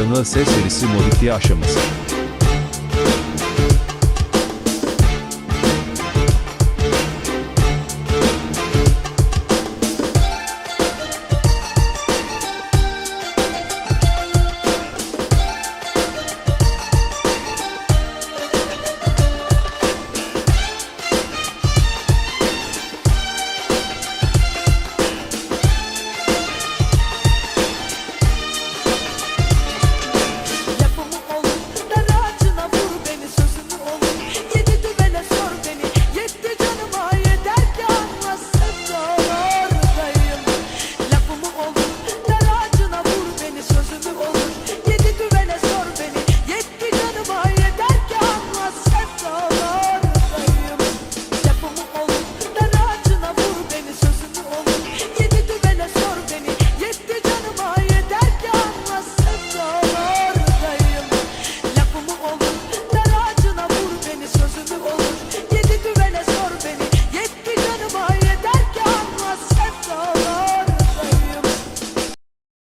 canlı ses serisi modifiye aşaması.